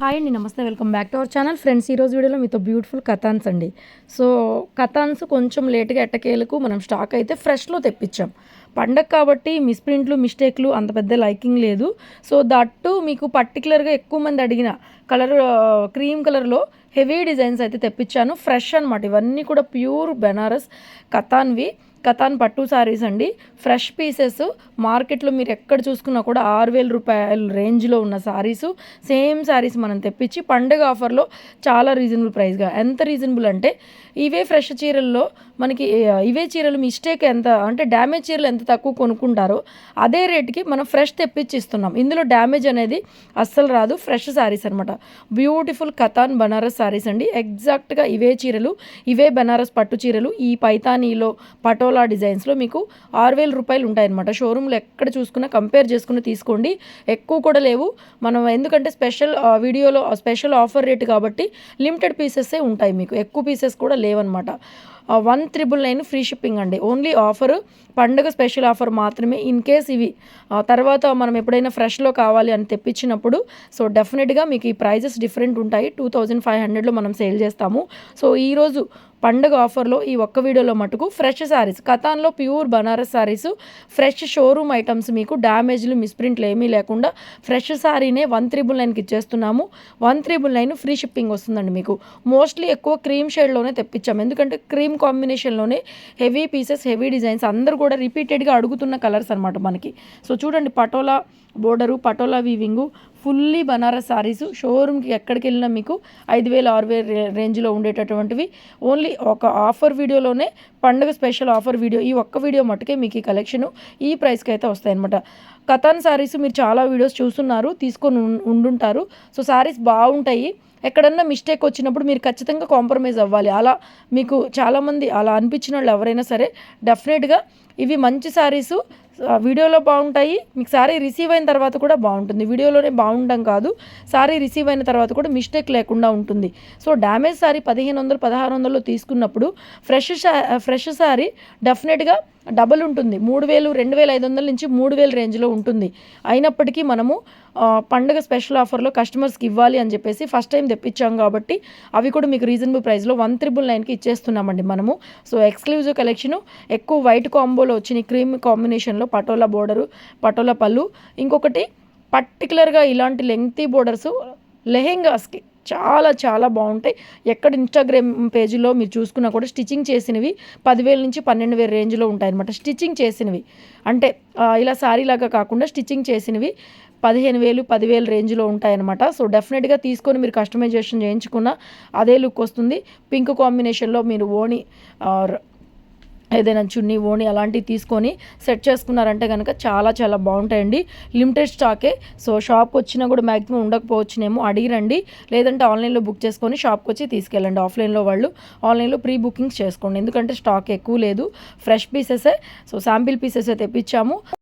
Hi అండి నమస్తే. Welcome back to our channel friends ఈరోజు వీడియోలో మీతో బ్యూటిఫుల్ కథాన్స్ అండి. సో కథాన్స్ కొంచెం లేట్గా ఎట్టకేలకు మనం స్టాక్ అయితే ఫ్రెష్లో తెప్పించాం. పండగ కాబట్టి మిస్ప్రింట్లు మిస్టేక్లు అంత పెద్ద లైకింగ్ లేదు. సో దట్టు మీకు పర్టికులర్గా ఎక్కువ మంది అడిగిన కలర్ క్రీమ్ కలర్లో హెవీ డిజైన్స్ అయితే తెప్పించాను. ఫ్రెష్ అనమాట ఇవన్నీ కూడా ప్యూర్ బెనారస్ కథాన్వి. కథాన్ పట్టు సారీస్ అండి. ఫ్రెష్ పీసెస్ మార్కెట్లో మీరు ఎక్కడ చూసుకున్నా కూడా ఆరు వేల రూపాయల రేంజ్లో ఉన్న శారీస్ సేమ్ సారీస్ మనం తెప్పించి పండగ ఆఫర్లో చాలా రీజనబుల్ ప్రైస్గా ఎంత రీజనబుల్ అంటే ఇవే ఫ్రెష్ చీరల్లో మనకి ఇవే చీరలు మిస్టేక్ ఎంత అంటే డ్యామేజ్ చీరలు ఎంత తక్కువ కొనుక్కుంటారో అదే రేట్కి మనం ఫ్రెష్ తెప్పించిస్తున్నాం. ఇందులో డ్యామేజ్ అనేది అస్సలు రాదు. ఫ్రెష్ శారీస్ అనమాట బ్యూటిఫుల్ కథాన్ బనారస్ సారీస్ అండి. ఎగ్జాక్ట్గా ఇవే చీరలు ఇవే బనారస్ పట్టు చీరలు ఈ పైతానీలో పటోల డిజైన్స్లో మీకు ఆరు వేల రూపాయలు ఉంటాయన్నమాట. షోరూంలో ఎక్కడ చూసుకున్నా కంపేర్ చేసుకుని తీసుకోండి. ఎక్కువ కూడా లేవు. మనం ఎందుకంటే స్పెషల్ వీడియోలో స్పెషల్ ఆఫర్ రేట్ కాబట్టి లిమిటెడ్ పీసెస్సే ఉంటాయి మీకు. ఎక్కువ పీసెస్ కూడా లేవన్నమాట. One triple nine free shipping అండి. ఓన్లీ ఆఫర్ పండుగ స్పెషల్ ఆఫర్ మాత్రమే ఇన్ కేస్ ఇవి తర్వాత మనం ఎప్పుడైనా ఫ్రెష్లో కావాలి అని తెప్పించినప్పుడు సో డెఫినెట్గా మీకు ఈ ప్రైజెస్ డిఫరెంట్ ఉంటాయి. టూ థౌజండ్ ఫైవ్ హండ్రెడ్లో మనం సేల్ చేస్తాము. సో ఈరోజు పండుగ ఆఫర్లో ఈ ఒక్క వీడియోలో మటుకు fresh saris కథాన్లో pure Banaras saris fresh showroom items మీకు డ్యామేజ్లు మిస్ప్రింట్లు ఏమీ లేకుండా ఫ్రెష్ శారీనే వన్ త్రిబుల్ నైన్కి ఇచ్చేస్తున్నాము. One triple nine free shipping వస్తుందండి మీకు. మోస్ట్లీ ఎక్కువ క్రీమ్ షేడ్లోనే తెప్పించాము. ఎందుకంటే క్రీమ్ కాంబినేషన్లోనే హెవీ పీసెస్ హెవీ డిజైన్స్ అందరూ కూడా రిపీటెడ్గా అడుగుతున్న కలర్స్ అనమాట మనకి. సో చూడండి patola border patola weaving fully Banaras saris. షోరూమ్కి ఎక్కడికి వెళ్ళినా మీకు ఐదు వేల ఆరు వేల రేంజ్లో ఉండేటటువంటివి. ఓన్లీ ఒక ఆఫర్ వీడియోలోనే పండుగ స్పెషల్ ఆఫర్ వీడియో ఈ ఒక్క వీడియో మట్టుకే మీకు ఈ కలెక్షన్ ఈ ప్రైస్కి అయితే వస్తాయన్నమాట. కథాన్ సారీస్ మీరు చాలా వీడియోస్ చూస్తున్నారు తీసుకొని ఉండుంటారు. సో శారీస్ బాగుంటాయి. ఎక్కడన్నా మిస్టేక్ వచ్చినప్పుడు మీరు ఖచ్చితంగా కాంప్రమైజ్ అవ్వాలి. అలా మీకు చాలామంది అలా అనిపించిన వాళ్ళు ఎవరైనా సరే డెఫినెట్గా ఇవి మంచి శారీసు వీడియోలో బాగుంటాయి. మీకు సారీ రిసీవ్ అయిన తర్వాత కూడా బాగుంటుంది. వీడియోలోనే బాగుండడం కాదు. సారీ రిసీవ్ అయిన తర్వాత కూడా మిస్టేక్ లేకుండా ఉంటుంది. సో డ్యామేజ్ సారీ పదిహేను వందలు పదహారు వందలు తీసుకున్నప్పుడు ఫ్రెష్ ఫ్రెష్ సారీ డెఫినెట్గా డబుల్ ఉంటుంది. మూడు వేలు రెండు వేల ఐదు వందల నుంచి మూడు వేల రేంజ్లో ఉంటుంది. అయినప్పటికీ మనము పండుగ స్పెషల్ ఆఫర్లో కస్టమర్స్కి ఇవ్వాలి అని చెప్పేసి ఫస్ట్ టైం తెప్పించాం కాబట్టి అవి కూడా మీకు రీజనబుల్ ప్రైస్లో వన్ త్రిబుల్ నైన్కి ఇచ్చేస్తున్నామండి మనము. సో ఎక్స్క్లూజివ్ కలెక్షన్ ఎక్కువ వైట్ కాంబోలో వచ్చిన క్రీమ్ కాంబినేషన్లో పటోలా బోర్డరు పటోలా పళ్ళు. ఇంకొకటి పర్టికులర్గా ఇలాంటి లెంగ్తీ బోర్డర్స్ లెహెంగాస్కి చాలా చాలా బాగుంటాయి. ఎక్కడ ఇన్స్టాగ్రామ్ పేజీలో మీరు చూసుకున్నా కూడా స్టిచ్చింగ్ చేసినవి పదివేల నుంచి పన్నెండు వేల రేంజ్లో ఉంటాయి అనమాట స్టిచ్చింగ్ చేసినవి. అంటే ఇలా సారీలాగా కాకుండా స్టిచ్చింగ్ చేసినవి పదిహేను వేలు పదివేలు రేంజ్లో ఉంటాయన్నమాట. సో డెఫినెట్గా తీసుకొని మీరు కస్టమైజేషన్ చేయించుకున్న అదే లుక్ వస్తుంది. పింక్ కాంబినేషన్లో మీరు ఓని ఏదైనా చున్నీ ఓణి అలాంటివి తీసుకొని సెట్ చేసుకున్నారంటే కనుక చాలా చాలా బాగుంటాయండి. లిమిటెడ్ స్టాకే. సో షాప్కి వచ్చినా కూడా మ్యాక్సిమం ఉండకపోవచ్చునేమో అడిగిరండి. లేదంటే ఆన్లైన్లో బుక్ చేసుకొని షాప్కి వచ్చి తీసుకెళ్ళండి. ఆఫ్లైన్లో వాళ్ళు ఆన్లైన్లో ప్రీ బుకింగ్స్ చేసుకోండి. ఎందుకంటే స్టాక్ ఎక్కువ లేదు. ఫ్రెష్ పీసెసే. So sample pieces తెప్పించాము.